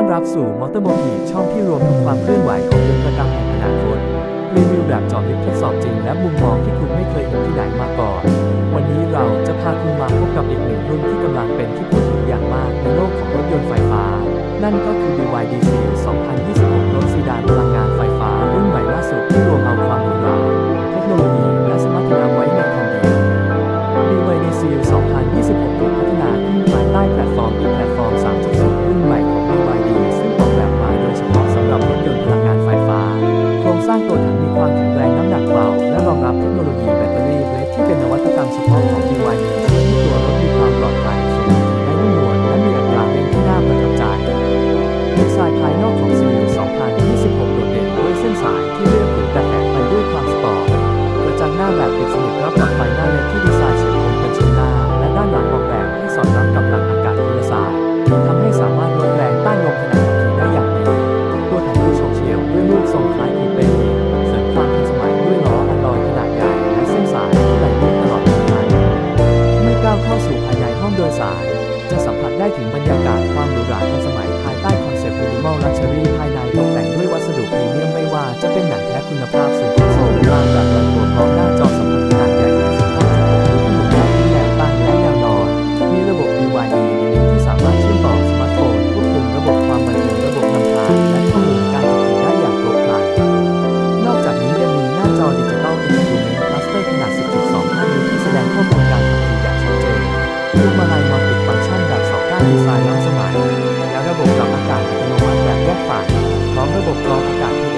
ต้อนรับสู่มอเตอร์โมทีช่องที่รวมทุกความเคลื่อนไหวของวงการกรรมแห่งอนาคตรีวิวแบบจอบลึกทดสอบจริงและมุมมองที่คุณไม่เคยเห็นที่ไหนมาก่อน วันนี้เราจะพาคุณมาพบกับอีกหนึ่งรุ่นที่กำลังเป็นที่พูดถึงอย่างมากในโลกของรถยนต์ไฟฟ้า นั่นก็คือ BYD Seal ับเทคโนโลยีแบตเตอรี่เบลที่เป็นนวัตกรรมเฉพาะของ BYD ช่วยให้ตัวรถมีความปลอดภัยสูงและนุ่มนวลและมีอัตราเร่งที่น่าประทับใจดีไซน์ภายนอกของซี u 2026 โดดเด่นด้วยเส้นสายที่ ถึงบรรยากาศความหรูหราทันสมัยภายใต้คอนเซ็ปต์ Minimal Luxury ภายในตกแต่งด้วยวัสดุพรีเมียมไม่ว่าจะเป็นหนังแท้คุณภาพสูงโซลล่างแบบรันตัวพร้อมหน้าจอสัมผัสขนาดใหญ่15.6นิ้วขนาดที่แนวตั้งและแนวนอน มีระบบ BYD สมัย และระบบกรองอากาศอัตโนมัติแบบแยกฝ่าพร้อมระบบกรองอากาศที่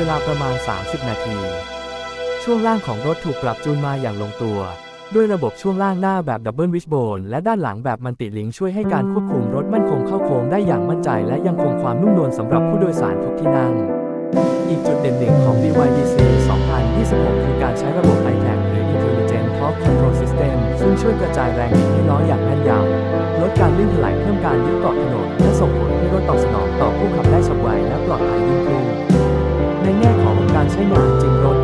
เวลาประมาณ 30 นาที ช่วงล่างของรถถูกปรับจูนมาอย่างลงตัว ด้วยระบบช่วงล่างหน้าแบบดับเบิลวิชโบนและด้านหลังแบบมันติลิงช่วยให้การควบคุมรถมั่นคงเข้าโค้งได้อย่างมั่นใจและยังคงความนุ่มนวลสำหรับผู้โดยสารทุกที่นั่ง อีกจุดเด่นหนึ่งของ BYDC 2026 คือการใช้ระบบ iTag หรือ Intelligent Torque Control System ซึ่งช่วยกระจายแรงบิดให้ล้ออย่างแม่นยำลดการลื่นถลายเพิ่มการยึดเกาะถนนและส่งผลให้รถตอบสนองต่อผู้ขับได้ ไม่ขยะจึงลด